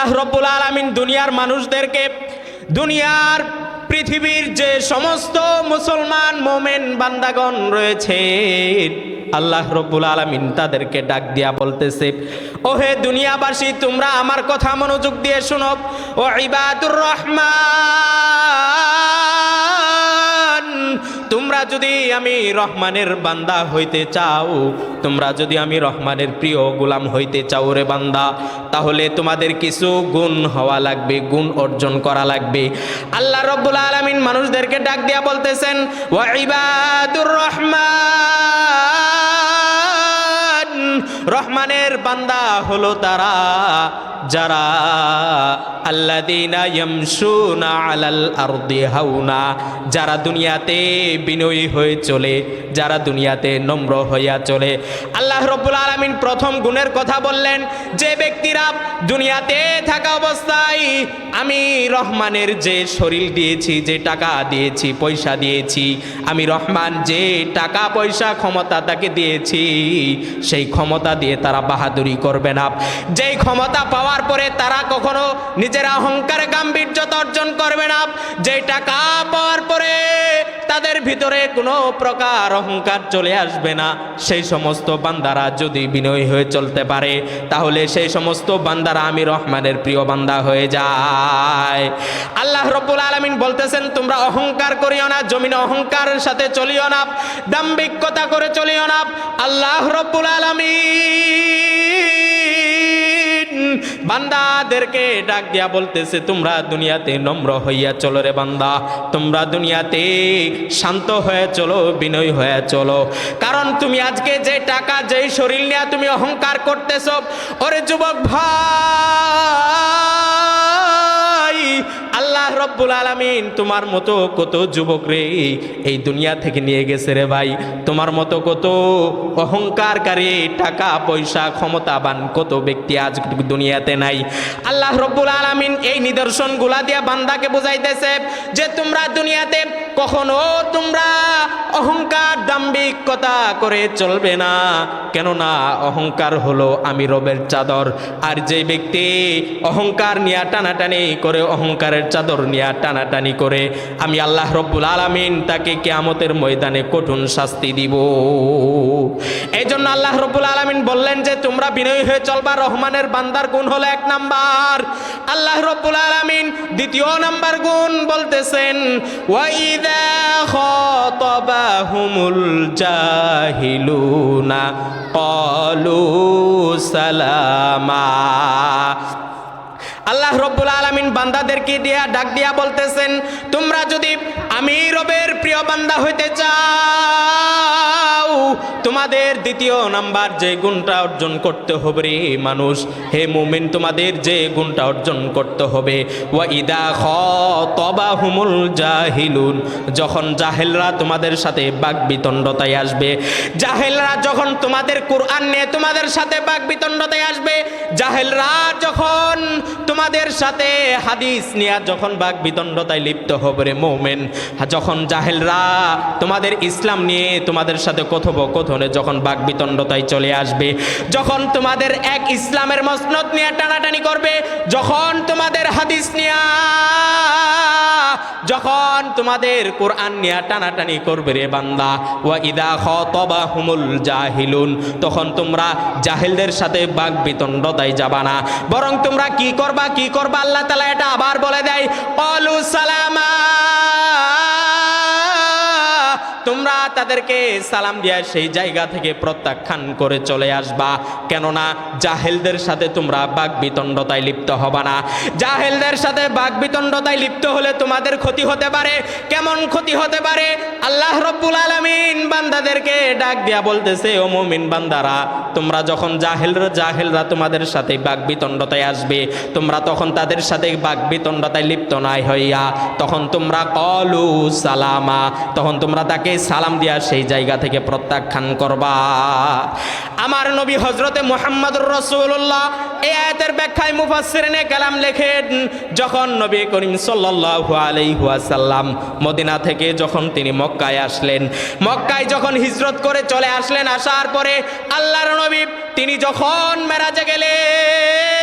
আল্লাহ রব্বুল আলমিন দুনিয়ার মানুষদেরকে, দুনিয়ার পৃথিবীর যে সমস্ত মুসলমান মোমেন বান্দাগণ রয়েছে, আল্লাহ রব্বুল আলমিন তাদেরকে ডাক দিয়া বলতেছে, ওহে দুনিয়াবাসী, তোমরা আমার কথা মনোযোগ দিয়ে শুনো। ও ইবাদুর রহমান তোমরা যদি আমি রহমানের বান্দা হইতে চাও, তোমরা যদি আমি রহমানের প্রিয় গোলাম হইতে চাও রে বান্দা, তাহলে তোমাদের কিছু গুণ হওয়া লাগবে, গুণ অর্জন করা লাগবে। আল্লাহ রব্বুল আলমিন মানুষদেরকে ডাক দিয়া বলতেছেন, ওয়া ইবাদুর রহমান রহমানের বান্দা হলো তারা, যারা আল্লাদিনা হাউনা যারা দুনিয়াতে বিনয়ী হয়ে চলে, যারা দুনিয়াতে নম্র হইয়া চলে। আল্লাহ রব্বুল আলমিন প্রথম গুণের কথা বললেন, যে ব্যক্তিরা দুনিয়াতে থাকা অবস্থায় আমি রহমানের যে শরীর দিয়েছি, যে টাকা দিয়েছি, পয়সা দিয়েছি, আমি রহমান যে টাকা পয়সা ক্ষমতা তাকে দিয়েছি, সেই ক্ষমতা দিয়ে তারা বাহাদুরি করবে না। যেই ক্ষমতা পাওয়ার পরে তারা কখনো নিজের অহংকার, গাম্ভীর্যতা অর্জন করবে না। যেই টাকা পাওয়ার পরে তাদের ভিতরে কোনো প্রকার অহংকার চলে আসবে না। সেই সমস্ত বান্দারা যদি বিনয়ী হয়ে চলতে পারে, তাহলে সেই সমস্ত বান্দারা আমি রহমানের প্রিয় বান্দা হয়ে যায়। আল্লাহ রব্বুল আলমিন বলতেছেন, তোমরা অহংকার করিও না, জমিনে অহংকারের সাথে চলিও না দাম্ভিকতা করে চলিও না। আল্লাহ রব্বুল আলমিন বান্দাদেরকে ডাক দিয়া বলতেছে, তোমরা দুনিয়াতে নম্র হইয়া চলো রে বান্দা। তোমরা দুনিয়াতে শান্ত হয়ে চলো, বিনয় হয়ে চলো। কারণ তুমি আজকে যে টাকা, যেই শরীর নিয়ে তুমি অহংকার করতেছ, ওরে যুবক ভাই রব্বুল আলামিন, তোমার মতো কত যুবক রে এই দুনিয়া থেকে নিয়ে গেছে রে ভাই। তোমার মতো কত অহংকারকারী টাকা, পয়সা, ক্ষমতাবান কত ব্যক্তি আজ দুনিয়াতে নাই। আল্লাহ রব্বুল আলামিন এই নিদর্শনগুলা দিয়া বান্দাকে বুঝাইতেছে যে তোমরা দুনিয়াতে কখনো তোমরা অহংকার দাম্ভিকতা করে চলবে না। কেননা অহংকার হলো আমি রবের চাদর, আর যে ব্যক্তি অহংকার নিয়ে টানাটানি করে, অহংকারের চাদর নিয়ে টানাটানি করে, আমি আল্লাহ রব্বুল আলামিন তাকে কেয়ামতের ময়দানে কঠোর শাস্তি দিব। এই জন্য আল্লাহ রব্বুল আলামিন বললেন যে, তোমরা বিনয়ী হয়ে চলবা, রহমানের বান্দার গুণ হলো এক নাম্বার। আল্লাহ রব্বুল আলামিন দ্বিতীয় নাম্বার গুণ বলতেছেন, ওয়াইদা খাতাবাহুমুল জাহিলুনা ক্বালু সালামা আল্লাহ রব্বুল আলমিন বান্দাদেরকে দিয়া ডাক দিয়া বলতেছেন, তোমরা যদি আমি রবের প্রিয় বান্দা হইতে চাও তোমাদের দ্বিতীয় নাম্বার যে গুণটা অর্জন করতে হবে রে মানুষ। হে মুমিন, তোমাদের যে গুণটা অর্জন করতে হবে। ওয়া ইদা খ হুমুল জাহিলুন, যখন জাহেলরা তোমাদের সাথে বাক বিতণ্ডতায় আসবে, জাহেলরা যখন তোমাদের কোরআন নিয়ে তোমাদের সাথে বাক বিতণ্ডতায় আসবে, জাহেলরা যখন তোমাদের সাথে হাদিস নিয়ে যখন বাক বিতণ্ডতায় লিপ্ত হবে রে মোমেন, যখন জাহেলরা তোমাদের ইসলাম নিয়ে তোমাদের সাথে কথোপকথনে যখন বাক বিতণ্ডতায় চলে আসবে, যখন তোমাদের এক ইসলামের মসনদ নিয়ে টানাটানি করবে, যখন তোমাদের হাদিস নিয়ে, যখন তোমাদের কোরআন নিয়ে টানাটানি করবে রে বান্দা, ওয়া ইদা খতবা হুমুল জাহিলুন, তখন তোমরা জাহিলদের সাথে বাক বিতণ্ডতায় যাবা না। বরং তোমরা কি করবা কি করবা, আল্লাহ তালা এটা আবার বলে দেয় তাদেরকে সালাম দিয়া সেই জায়গা থেকে প্রত্যাখ্যান করে চলে আসবা। কেননা জাহেলদের সাথে তোমরা বাক বিতণ্ডতায় লিপ্ত হবা না। জাহেলদের সাথে বাক বিতণ্ডতায় লিপ্ত হলে তোমাদের ক্ষতি হতে পারে। কেমন ক্ষতি হতে পারে? আল্লাহ রব্বুল আলমিন বান্দাদেরকে ডাক দিয়া বলতেছে, ও মুমিন বান্দারা, তোমরা যখন জাহেলরা জাহেলরা তোমাদের সাথে বাক বিতণ্ডতায় আসবে, তোমরা তখন তাদের সাথে বাক বিতণ্ডতায় লিপ্ত নাই হইয়া, তখন তোমরা কলু সালামা, তখন তোমরা তাকে সালাম দিয়া সেই জায়গা থেকে প্রত্যাখ্যান করবা। আমার নবী হজরতে মোহাম্মদুর রসুল্লাহ এই আয়াতের ব্যাখ্যায় মুফাসসিরিনে কালাম লেখেন, যখন নবী করিম সাল্লাল্লাহু আলাইহি ওয়াসাল্লাম মদিনা থেকে যখন তিনি মক্কায় আসলেন, মক্কায় যখন হিজরত করে চলে আসলেন, আসার পরে আল্লাহর নবী তিনি যখন মেরাজে গেলেন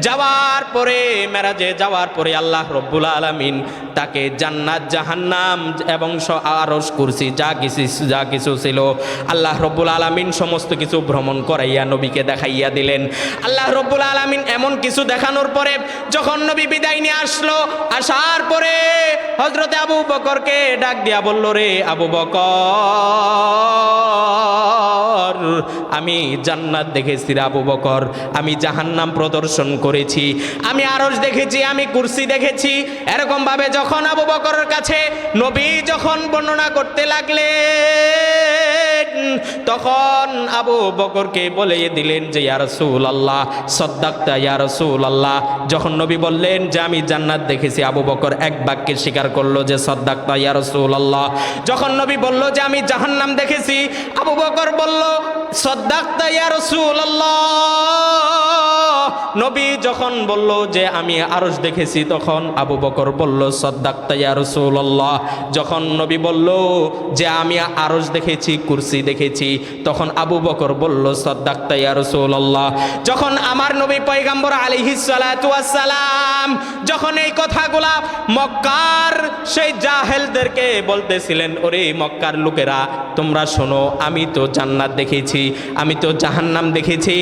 যাওয়ার পরে, মেরাজে যাওয়ার পরে আল্লাহ রব্বুল আলামিন তাকে জান্নাত, জাহান্নাম এবং স- আরশ কুরসি যা কিছু যা কিছু ছিল, আল্লাহ রব্বুল আলামিন সমস্ত কিছু ভ্রমণ করাইয়া নবীকে দেখাইয়া দিলেন। আল্লাহ রব্বুল আলামিন এমন কিছু দেখানোর পরে, যখন নবী বিদায় নিয়ে আসলো, আসার পরে হজরতে আবু বকরকে ডাক দিয়া বলল, রে আবু বকর আমি জান্নাত দেখেছি আবু বকর। আমি জাহান্নাম প্রদর্শন করেছি। আমি আরস দেখেছি, আমি কুরসি দেখেছি। এরকমভাবে যখন আবু বকরের কাছে নবী যখন বর্ণনা করতে লাগলেন তখন আবু বকরকে বলে দিলেন যে ইয়ারসুল আল্লাহ সদ্দাক্তা ইয়ারসুল আল্লাহ যখন নবী বললেন যে, আমি জান্নাত দেখেছি, আবু বকর এক বাক্যে স্বীকার করল যে, সদ্দাক্তা ইয়ারসুল আল্লাহ যখন নবী বলল যে, আমি জাহান্নাম দেখেছি, আবু বকর বলল, সদ্দাক্তা ইয়ারসুল আল্লাহ নবী যখন বলল যে আমি আরশ দেখেছি, তখন আবু বকর বলল, সদ্দাক্তা ইয়া রাসূলুল্লাহ। যখন নবী বলল যে আমি আরশ দেখেছি, কুরসি দেখেছি, তখন আবু বকর বলল, সদ্দাক্তা ইয়া রাসূলুল্লাহ। যখন আমার নবী পয়গাম্বর আলাইহিস সালাতু সালাম যখন এই কথাগুলা মক্কার সেই জাহেলদেরকে বলতেছিলেন, ওরে মক্কার লোকেরা, তোমরা শোনো, আমি তো জান্নাত দেখেছি, আমি তো জাহান্নাম দেখেছি,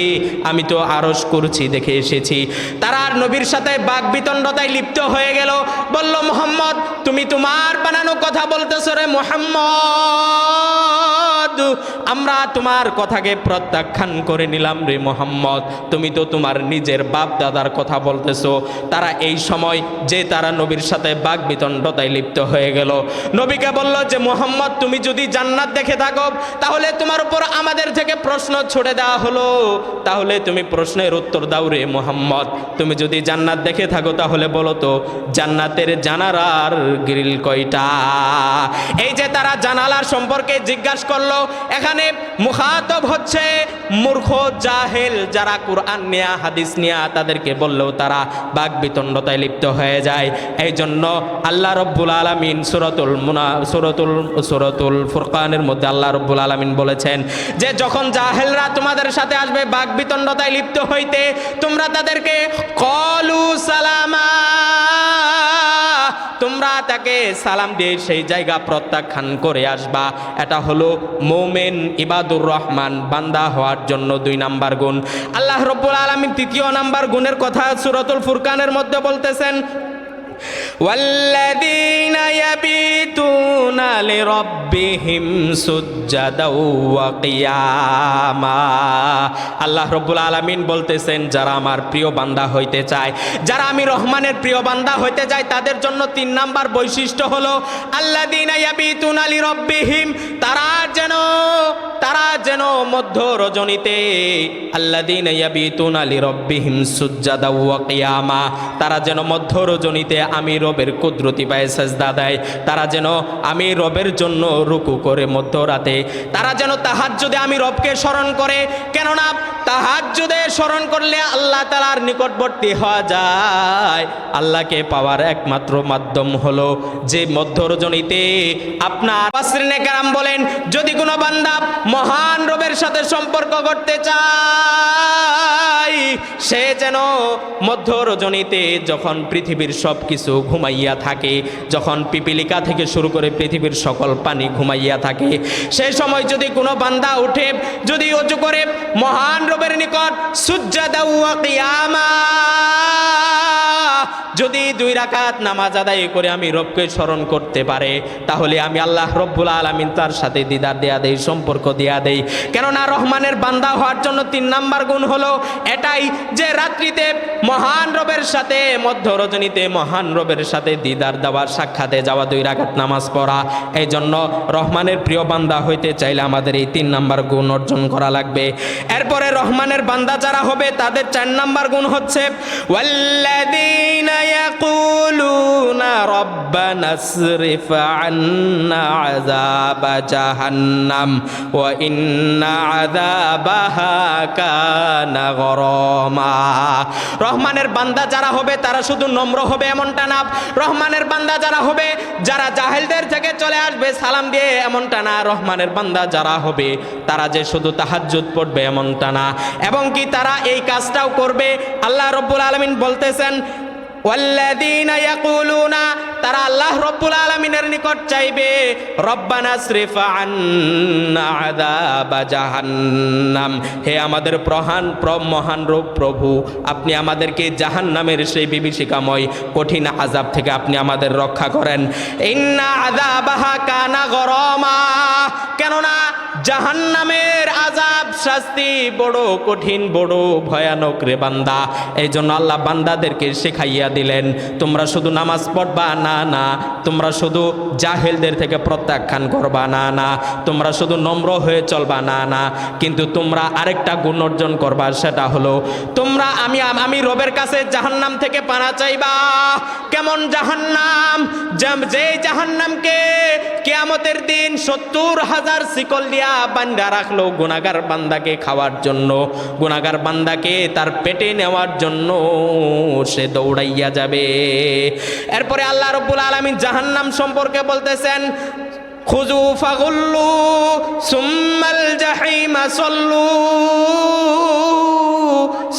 আমি তো আরশ করছি দেখে এসেছি। তারা আর নবীর সাথে বাক বিতণ্ডতায় লিপ্ত হয়ে গেল। বলল, মোহাম্মদ, তুমি তোমার বানানো কথা বলতেছো রে মোহাম্মদ। আমরা তোমার কথাকে প্রত্যাখ্যান করে নিলাম রে মোহাম্মদ। তুমি তো তোমার নিজের বাপ দাদার কথা বলতেছো। তারা এই সময় যে তারা নবীর সাথে বাক বিতণ্ডতায় লিপ্ত হয়ে গেল। নবীকে বলল যে, মোহাম্মদ, তুমি যদি জান্নাত দেখে থাকো, তাহলে তোমার উপর আমাদের থেকে প্রশ্ন ছুড়ে দেওয়া হলো। তাহলে তুমি প্রশ্নের উত্তর দাও রে মোহাম্মদ। তুমি যদি জান্নাত দেখে থাকো, তাহলে বলো তো, জান্নাতের জানালার গ্রিল কয়টা? এই যে তারা জানালার সম্পর্কে জিজ্ঞাসা করল এখানে মুখাতব হচ্ছে মূর্খ জাহেল যারা কোরআন নেয়া, হাদিস নেয়া তাদেরকে বললেও তারা বাক বিতণ্ডতায় লিপ্ত হয়ে যায়। এই জন্য আল্লাহ রব্বুল আলমিন সুরতুল মুনা, সুরতুল সুরতুল ফুরকানের মধ্যে আল্লাহ রব্বুল আলমিন বলেছেন যে, যখন জাহেলরা তোমাদের সাথে আসবে বাক বিতণ্ডতায় লিপ্ত হইতে, তোমরা তাদেরকে কলু সালামা তোমরা তাকে সালাম দিয়ে সেই জায়গা প্রত্যাখ্যান করে আসবা। এটা হলো মোমেন ইবাদুর রহমান, বান্দা হওয়ার জন্য দুই নাম্বার গুণ। আল্লাহ রব্বুল আলমী তৃতীয় নাম্বার গুণের কথা সুরতুল ফুরকানের মধ্যে বলতেছেন والذين يبيتون لربهم سجدا وقياما আল্লাহ রব্বুল আলামিন বলতেছেন যারা আমার প্রিয় বান্দা হইতে চায় যারা আমি রহমানের প্রিয় বান্দা হইতে চাই তাদের জন্য তিন নাম্বার বৈশিষ্ট্য হলো আল্লাযীনা ইয়াবিতুনা লিরাব্বিহিম তারা যেন তারা যেন মধ্য রজনীতে আল্লাযীনা ইয়াবিতুনা লিরাব্বিহিম সুজ্জাদা ওয়া তারা যেন মধ্য রজনীতে আমি রবের কুদরতি পায়ে সাজদা দেয়, তারা যেন আমি রবের জন্য রুকু করে মধ্যরাতে, তারা যেন তাহার যদি আমি রবকে স্মরণ করে, কেননা তাহাজ্জুদে স্মরণ করলে আল্লাহ তালার নিকটবর্তী হওয়া যায়। আল্লাহকে পাওয়ার একমাত্র মাধ্যম হলো যে মধ্য রজনীতে আপনার কারাম বলেন, যদি কোনো বান্দা মহান রবের সাথে সম্পর্ক করতে চায়, সে যেন মধ্য রজনীতে যখন পৃথিবীর সব কিছু ঘুমাইয়া থাকে, যখন পিপিলিকা থেকে শুরু করে পৃথিবীর সকল পানি ঘুমাইয়া থাকে সেই সময় যদি কোনো বান্দা উঠে, যদি অজু করে, মহান রবের নিকট সূর্যাদা কিয়ামা। যদি দুই রাকাত নামাজ আদায় করে আমি রবকে স্মরণ করতে পারে, তাহলে আমি আল্লাহ রব্বুল আলমিন তার সাথে দিদার দেয়া দেই, সম্পর্ক দেয়া দেই। কেননা রহমানের বান্দা হওয়ার জন্য তিন নাম্বার গুণ হলো এটাই যে রাত্রিতে মহান রবের সাথে মধ্য রজনীতে মহান রবের সাথে দিদার দেওয়ার সাক্ষাতে যাওয়া দুই রাকাত নামাজ পড়া এই জন্য রহমানের প্রিয় বান্দা হইতে চাইলে আমাদের এই তিন নাম্বার গুণ অর্জন করা লাগবে। এরপরে রহমানের বান্দা যারা হবে, তাদের চার নাম্বার গুণ হচ্ছে ওয়াল্লাযীনা ইয়াকুলুনা ربنا اصرف عنا عذاب جهنم وإن عذابها كان غراما রহমানের বান্দা যারা হবে তারা শুধু নম্র হবে এমনটা না রহমানের বান্দা যারা হবে যারা জাহেলদের থেকে চলে আসবে সালাম দিয়ে এমনটা না রহমানের বান্দা যারা হবে তারা যে শুধু তাহাজ্জুদ পড়বে এমনটা না এবং কি তারা এই কাজটাও করবে আল্লাহ রব্বুল আলমিন বলতেছেন ওয়াল্লাযীনা ইয়াকুলুনা তারা আল্লাহ রব্বুল আলামিনের নিকট চাইবে, রব্বানা জাহান্নাম। হে আমাদের প্রহান প্র- মহান রূপ প্রভু, আপনি আমাদেরকে জাহান্নামের সেই বিভীষিকাময় কঠিন আযাব থেকে আপনি আমাদের রক্ষা করেন। ইন্না আযাবাহা কানা গরমা, কেননা জাহান্নামের আযাব শাস্তি বড় কঠিন, বড় ভয়ানক রে বান্দা। এই জন্য আল্লাহ বান্দাদেরকে শেখাইয়া দিলেন, তোমরা শুধু নামাজ পড়বা, না না। তোমরা শুধু জাহেলদের থেকে প্রত্যাখ্যান করবা, না না। তোমরা শুধু নম্র হয়ে চলবা, না না। কিন্তু তোমরা আরেকটা গুণ অর্জন করবা, সেটা হলো, তোমরা আমি আমি রবের কাছে জাহান্নাম থেকে পানা চাইবা। কেমন জাহান্নাম যে জাহান্নামকে কেয়ামতের দিন সত্তর হাজার শিকল দিয়া বান্দা রাখল গুনাগার বান্দাকে খাওয়ার জন্য। গুনাগার বান্দাকে তার পেটে নেওয়ার জন্য সে দৌড়াইয়া যাবে। এরপরে আল্লাহ রব্বুল আলমী জাহান্নাম সম্পর্কে বলতেছেন খুজু ফাগুল্লু সুম্মাল জাহিমা সল্লু।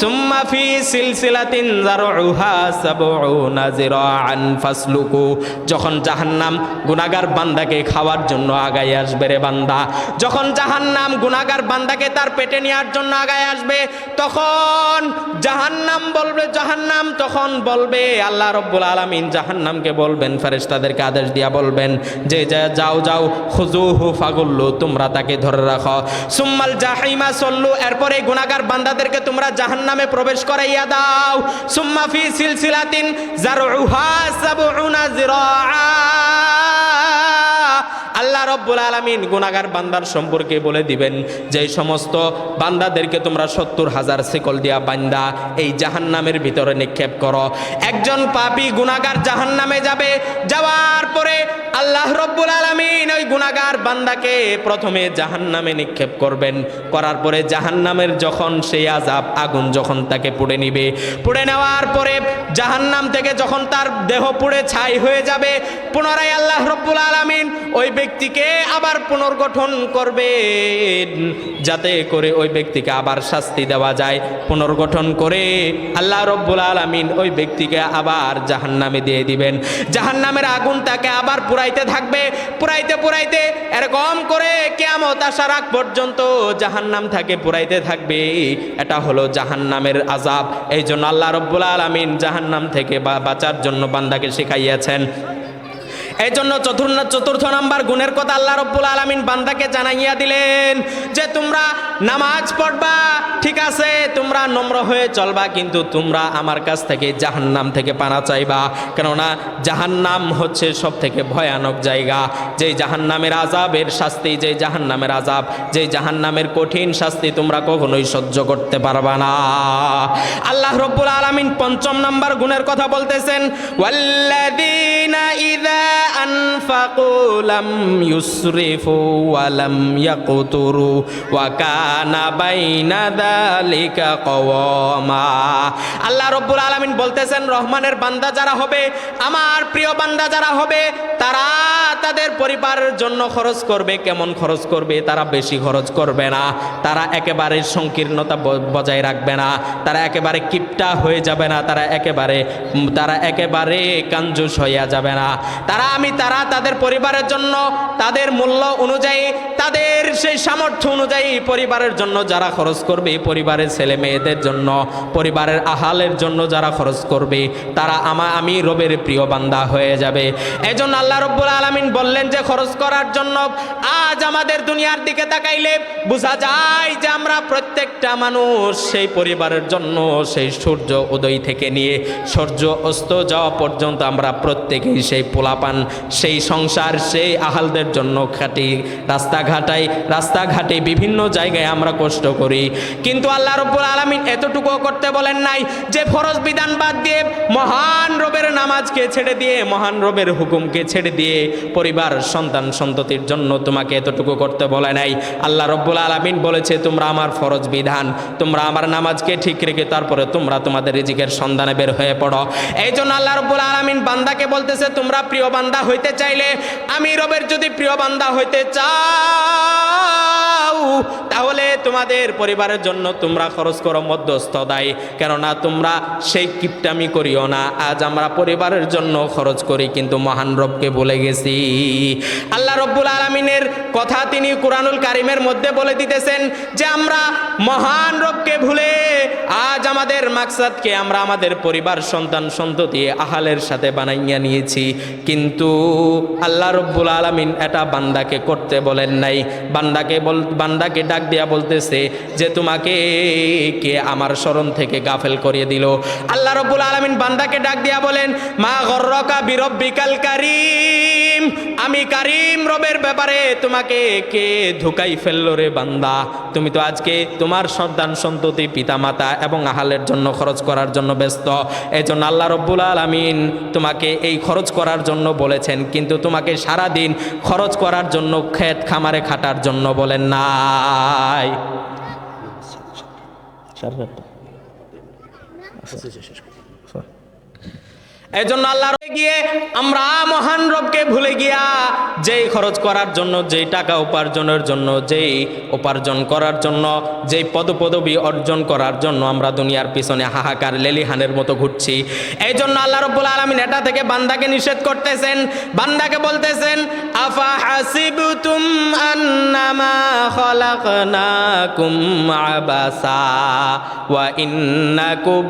সুম্মা ফি সিলসিলাতিন যারউহা সাবউনা জিরাআন ফাসলুকু। যখন জাহান্নাম গুনাহগার বান্দাকে খাওয়ার জন্য আগায় আসবে রে বান্দা, যখন জাহান্নাম গুনাহগার বান্দাকে তার পেটে নেওয়ার জন্য আগায় আসবে, তখন জাহান্নাম বলবে, জাহান্নাম তখন বলবে, আল্লাহ রব্বুল আলামিন জাহান্নামকে বলবেন, ফেরেশতাদেরকে আদেশ দিয়া বলবেন, যে যাও যাও খুজুহু ফাগুল্লু, তোমরা তাকে ধরে রাখো। সুম্মাল জাহিমা সল্লু, এরপরে গুনাহগার বান্দাদেরকে তোমরা জাহান্নামে প্রবেশ করাইয়া দাও। সুম্মা ফি সিলসিলাতিন জারউহা সাবউনা জিরাআ আল্লাহ রব্বুল আলমিন গুনাগার বান্দার সম্পর্কে বলে দিবেন যে সমস্ত বান্দাদেরকে তোমরা সত্তর হাজার শিকল দিয়া বান্দা, এই জাহান্নামের ভিতরে নিক্ষেপ করো। একজন পাপী গুনাগার জাহান্নামে যাবে, যাওয়ার পরে আল্লাহ রব্বুল আলমিন ওই গুনাগার বান্দাকে প্রথমে জাহান্নামে নিক্ষেপ করবেন। করার পরে জাহান্নামের যখন সেই আজাব আগুন যখন তাকে পুড়ে নিবে, পুড়ে নেওয়ার পরে জাহান্নাম থেকে যখন তার দেহ পুড়ে ছাই হয়ে যাবে, পুনরায় আল্লাহ রব্বুল আলমিন ওই ব্যক্তিকে আবার পুনর্গঠন করবে যাতে করে ওই ব্যক্তিকে আবার শাস্তি দেওয়া যায়। পুনর্গঠন করে আল্লাহ রব্বুল আলমিন ওই ব্যক্তিকে আবার জাহান্নামে দিয়ে দিবেন। জাহান্নামের আগুন তাকে আবার পুরাইতে থাকবে। পুরাইতে পুরাইতে এরকম করে কেয়ামত আসার আগ পর্যন্ত জাহান্নাম থাকে পুরাইতে থাকবে। এটা হলো জাহান্নামের আজাব এই জন্য আল্লাহ রব্বুল আলমিন জাহান্নাম থেকে বাঁচার জন্য বান্দাকে শিখাইয়াছেন। এই জন্য চতুর্থ চতুর্থ নাম্বার গুণের কথা আল্লাহ রব্বুল আলমিন বান্দাকে জানাইয়া দিলেন যে তোমরা নামাজ পড়বা, ঠিক আছে, তোমরা নম্র হয়ে চলবা, কিন্তু তোমরা আমার কাছ থেকে জাহান্নাম থেকে পানা চাইবা। কেননা জাহান্নাম হচ্ছে সব থেকে ভয়ানক জায়গা। যেই জাহান্নামের আজাবের শাস্তি, যেই জাহান্নামের আজাব যেই জাহান্নামের কঠিন শাস্তি তোমরা কখনোই সহ্য করতে পারবা না। আল্লাহ রব্বুল আলমিন পঞ্চম নাম্বার গুণের কথা বলতেছেন, ওয়াল্লাযীনা ইযা أنفقوا لم يسرفوا ولم يقتروا وكان بين ذلك قواما আল্লাহ রব্বুল আলামিন বলতেছেন রহমানের বান্দা যারা হবে আমার প্রিয় বান্দা যারা হবে তারা তাদের পরিবারের জন্য খরচ করবে কেমন খরচ করবে তারা বেশি খরচ করবে না তারা একেবারে সংকীর্ণতা ব- বজায় রাখবে না তারা একেবারে কিপটা হয়ে যাবে না তারা একেবারে উম, তারা একেবারে কাঞ্জুস হইয়া যাবে না তারা আমি তারা তাদের পরিবারের জন্য, তাদের মূল্য অনুযায়ী, তাদের সেই সামর্থ্য অনুযায়ী পরিবারের জন্য যারা খরচ করবে, পরিবারের ছেলে মেয়েদের জন্য, পরিবারের আহালের জন্য যারা খরচ করবে, তারা আমা, আমি রবের প্রিয় বান্দা হয়ে যাবে। এই জন্য আল্লাহ রব্বুল আলমিন বললেন যে, খরচ করার জন্য আজ আমাদের দুনিয়ার দিকে তাকাইলে বোঝা যায় যে, আমরা প্রত্যেকটা মানুষ সেই পরিবারের জন্য, সেই সূর্য উদয় থেকে নিয়ে সূর্য অস্ত যাওয়া পর্যন্ত আমরা প্রত্যেকেই সেই পোলাপান সেই সংসার, সেই আহালদের জন্য খাটি রাস্তা রাস্তাঘাটায় রাস্তাঘাটে বিভিন্ন জায়গায় আমরা কষ্ট করি। কিন্তু আল্লাহ রব্বুল আলমিন এতটুকুও করতে বলেন নাই যে ফরজ বিধান বাদ দিয়ে মহান রবের নামাজকে ছেড়ে দিয়ে, মহান রবের হুকুমকে ছেড়ে দিয়ে পরিবার, সন্তান সন্ততির জন্য তোমাকে এতটুকু করতে বলে নাই। আল্লাহ রব্বুল আলমিন বলেছে, তোমরা আমার ফরজ বিধান, তোমরা আমার নামাজকে ঠিক রেখে তারপরে তোমরা তোমাদের রিজিকের সন্ধানে বের হয়ে পড়ো। এই জন্য আল্লাহ রব্বুল আলমিন বান্দাকে বলতেছে, তোমরা প্রিয় বান্দা হইতে চাইলে আমি রবের যদি প্রিয় বান্দা হইতে চাও, তাহলে তোমাদের পরিবারের জন্য তোমরা খরচ করো মধ্যস্থ দায়ী। কেননা তোমরা সেই কিপটামি করিও না। আজ আমরা পরিবারের জন্য খরচ করি, কিন্তু মহান রবকে বলে গেছি। আল্লাহ রব্বুল আলমিনের কথা তিনি কোরআনুল কারিমের মধ্যে বলে দিতেছেন যে, আমরা মহান রবকে ভুলে আজ আমাদের মাকসাদকে আমরা আমাদের পরিবার, সন্তান, সন্ততি, আহালের সাথে বানাইয়া নিয়েছি। কিন্তু আল্লাহ রব্বুল আলমিন এটা বান্দাকে করতে বলেন নাই। বান্দাকে বল, বান্দাকে ডাক দিয়া বলতেছে যে তোমাকে কে আমার স্মরণ থেকে গাফেল করিয়ে দিল। আল্লাহ রব্বুল আলমিন বান্দাকে ডাক দিয়া বলেন, মা গর্রকা বিরব্বিকাল কারিম। আমি কারিম রবের ব্যাপারে তোমাকে কে ধোকাই ফেলল রে বান্দা? তুমি তো আজকে তোমার সন্তান সন্ততি পিতামাতা এবং আহালের জন্য খরচ করার জন্য ব্যস্ত। এই জন্য আল্লাহ রব্বুল আলমিন তোমাকে এই খরচ করার জন্য বলেছেন কিন্তু তোমাকে সারা দিন খরচ করার জন্য ক্ষেত খামারে খাটার জন্য বলেন নাই। এই জন্য আল্লাহর গিয়ে, আমরা মহান রবকে ভুলে গিয়া যেই খরচ করার জন্য, যেই টাকা উপার্জনের জন্য, যেই উপার্জন করার জন্য, যেই পদপদবি অর্জন করার জন্য আমরা দুনিয়ার পিছনে হাহাকার লেলিহানের মতো ঘুরছি। এই জন্য আল্লাহ রব্বুল আলমিন এটা থেকে বান্দাকে নিষেধ করতেছেন। বান্দাকে বলতেছেন, আফা হাসিবতুম আন্নামা খলাকনাকুম আবাসা, ওয়া ইন্নাকুম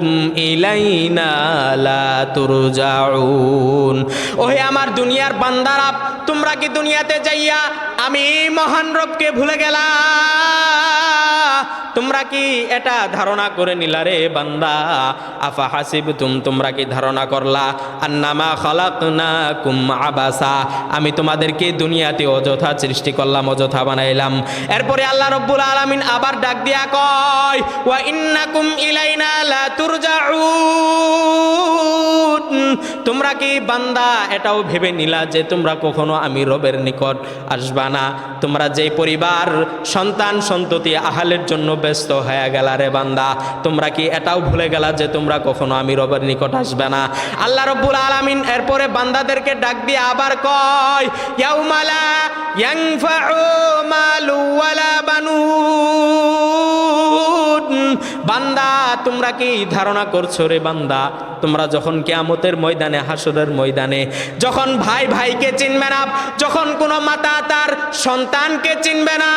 ইলাইনা লা তুরজাউন ওহে আমার দুনিয়ার বান্দারা তোমরা কি দুনিয়াতে যাইয়া আমি মহান রবকে ভুলে গেলা? তোমরা কি এটা ধারণা করে নিলা রে বান্দা? আফা হাসিব তুম তোমরা কি ধারণা করলা? আন্নামা খলাক না কুম আবাসা। আমি তোমাদেরকে দুনিয়াতে অযথা সৃষ্টি করলাম, অযথা বানাইলাম। এরপরে আল্লাহ রব্বুল আলামিন আবার ডাক দিয়া কয়, ওয়া ইন্নাকুম ইলাইনা লা তুরজাউন। তোমরা কি বান্দা এটাও ভেবে নিলা যে তোমরা কখনো আমি রবের নিকট আসবা না? তোমরা যে পরিবার, সন্তান, সন্ততি, আহালের জন্য ব্যস্ত হয়ে গেলা রে বান্দা। তোমরা কি এটাও ভুলে গেলা যে তোমরা কখনো আমি রবের নিকট আসবে না? আল্লাহ রব্বুল আলামিন এরপরে বান্দাদেরকে ডাক দিয়ে আবার কয় ইয়াউমালা ইয়ানফাউ মালু ওয়ালা বানুন। বান্দা, তোমরা কি ধারণা করছ রে বান্দা? তোমরা যখন কেয়ামতের ময়দানে, হাসরের ময়দানে, যখন ভাই ভাইকে চিনবে না, যখন কোনো মাতা তার সন্তানকে চিনবে না,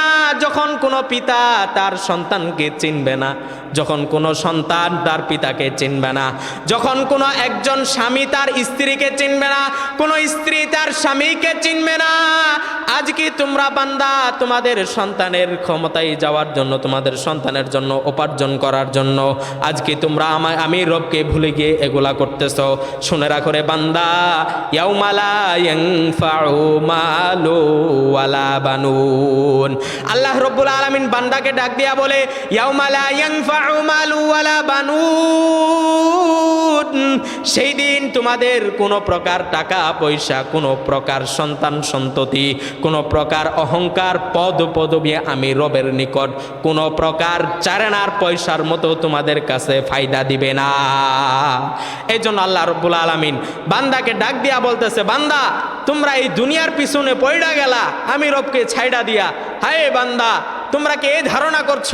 যখন কোনো পিতা তার সন্তানকে চিনবে না, যখন কোনো সন্তান তার পিতাকে চিনবে না, যখন কোনো একজন স্বামী তার স্ত্রীকে চিনবে না, কোনো স্ত্রী তার স্বামীকে চিনবে না, আজ কি তোমরা বান্দা তোমাদের সন্তানের ক্ষমতায় যাওয়ার জন্য, তোমাদের সন্তানের জন্য উপার্জন করার জন্য। আজকে তোমরা আমায়, আমি রবকে ভুলে গিয়ে এগুলা করতেছ। শুনে রাখো রে বান্দা বানুন। আল্লাহ রব্বুল আলামিন বান্দাকে ডাক দিয়া বলে ইয়াউমালা ইয়ানফাউ মালু ওয়ালা বানুন। সেই দিন তোমাদের কোনো প্রকার টাকা পয়সা, কোনো প্রকার সন্তান সন্ততি, কোনো প্রকার অহংকার, পদ পদবী আমি রবের নিকট, কোনো প্রকার চারেনার পয়সার মতো তোমাদের কাছে ফায়দা দিবে না। এই জন্য আল্লাহ রব্বুল আলমিন বান্দাকে ডাক দিয়া বলতেছে, বান্দা, তোমরা এই দুনিয়ার পিছনে পয়ডা গেলা, আমি রবকে ছাইডা দিয়া। হায় বান্দা তোমরা কি এই ধারণা করছ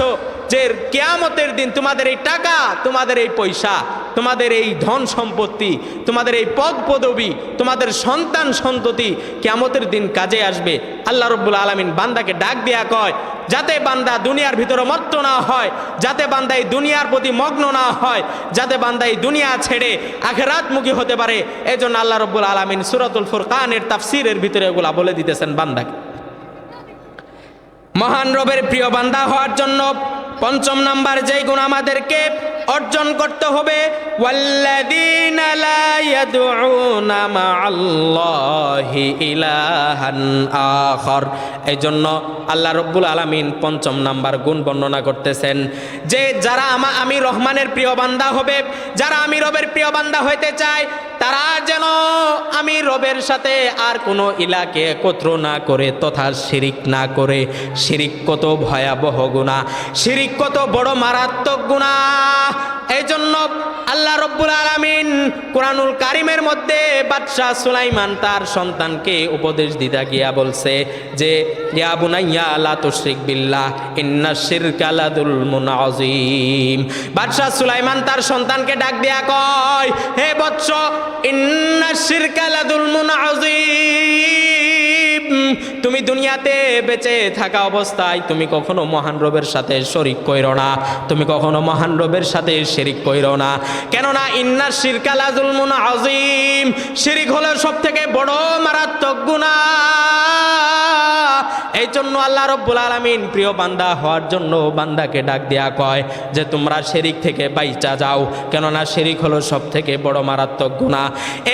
যে কেয়ামতের দিন তোমাদের এই টাকা, তোমাদের এই পয়সা, তোমাদের এই ধন সম্পত্তি, তোমাদের এই পদ পদবি, তোমাদের সন্তান সন্ততি কেয়ামতের দিন কাজে আসবে? আল্লাহ রব্বুল আলমিন বান্দাকে ডাক দেয়া কয়, যাতে বান্দা দুনিয়ার ভিতরে মত্ত না হয়, যাতে বান্দা এই দুনিয়ার প্রতি মগ্ন না হয়, যাতে বান্দা এই দুনিয়া ছেড়ে আখেরাতমুখী হতে পারে। এই জন্য আল্লাহ রব্বুল আলমিন সুরতুল ফুরকানের তাফসিরের ভিতরে এগুলা বলে দিতেছেন বান্দাকে। মহান রবের প্রিয় বান্দা হওয়ার জন্য পঞ্চম নাম্বার যেই গুণ আমাদেরকে অর্জন করতে হবে এই জন্য আল্লাহ রব্বুল আলামিন পঞ্চম নাম্বার গুণ বর্ণনা করতেছেন যে, যারা আমা আমি রহমানের প্রিয় বান্দা হবে, যারা আমি রবের প্রিয় বান্দা হইতে চায় তারা যেন আমি রবের সাথে আর কোনো ইলাকে একত্র না করে তথা শিরিক না করে। শিরিক কত ভয়াবহ গুণা শিরিক কত বড় মারাত্মক গুণা এই জন্য আল্লাহ রব্বুল আলামিন কোরআনুল কারিমের মধ্যে বাদশাহ সুলাইমান তার সন্তানকে উপদেশ দিতে গিয়া বলছে যে, ইয়া বুনাইয়া, লা তুশরিক বিল্লাহ, ইন্না শিরকা লাযুলমুন আযীম। বাদশাহ সুলাইমান তার সন্তানকে ডাক দিয়া কয়, হে বৎস, ইন্না শিরকা লাযুলমুন আযীম। তুমি দুনিয়াতে বেঁচে থাকা অবস্থায় তুমি কখনো মহান রবের সাথে শরিক কইরো না। তুমি কখনো মহান রবের সাথে শিরিক কইরো না। কেননা ইন্না শিরকা লাযুলমুন আযীম। শিরিক হলো সব থেকে বড় মারাত্মক গুনাহ। এই জন্য আল্লাহ রব্বুল আলমিন প্রিয় বান্দা হওয়ার জন্য বান্দাকে ডাক দেয়া কয় যে, তোমরা শেরিক থেকে বাইচা যাও। কেননা শেরিক হলো সব থেকে বড় মারাত্মক গুণা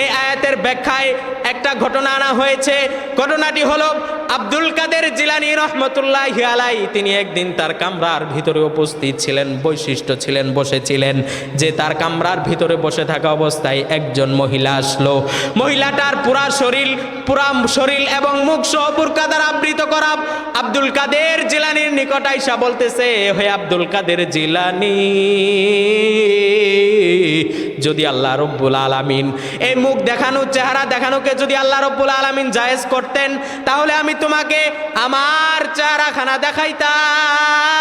এই আয়াতের ব্যাখ্যায় একটা ঘটনা আনা হয়েছে। ঘটনাটি হলো আব্দুল কাদের জিলানি রহমতুল্লাহ আলাই তিনি একদিন তার কামরার ভিতরে উপস্থিত ছিলেন, বৈশিষ্ট্য ছিলেন, বসেছিলেন যে তার কামরার ভিতরে বসে থাকা অবস্থায় একজন মহিলা আসলো। মহিলাটার পুরা শরীর পুরা শরীর এবং মুখ সহ বুরকা দ্বারা আবৃত করা। আব্দুল কাদের জিলানির নিকট আইসা বলতেছে, হে আব্দুল কাদের জিলানি যদি আল্লাহ রব্বুল আলামিন এই মুখ দেখানো, চেহারা দেখানোকে যদি আল্লাহ রব্বুল আলামিন জায়েজ করতেন, তাহলে আমি তোমাকে আমার চেহারাখানা দেখাইতাম।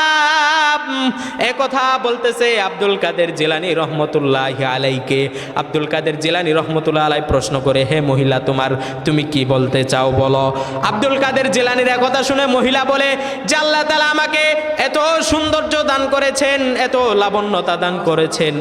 এ কথা বলতেছে আব্দুল কাদের জিলানি রহমতুল্লাহ আলাইকে। আব্দুল কাদের জিলানি রহমতুল্লাহ আলাই প্রশ্ন করে, হে মহিলা তোমার, তুমি কি বলতে চাও বলো? আব্দুল কাদের জিলানির কথা শুনে মহিলা বলে, যে আল্লাহ তালা আমাকে এত সৌন্দর্য দান করেছেন, এত লাবণ্যতা দান করেছেন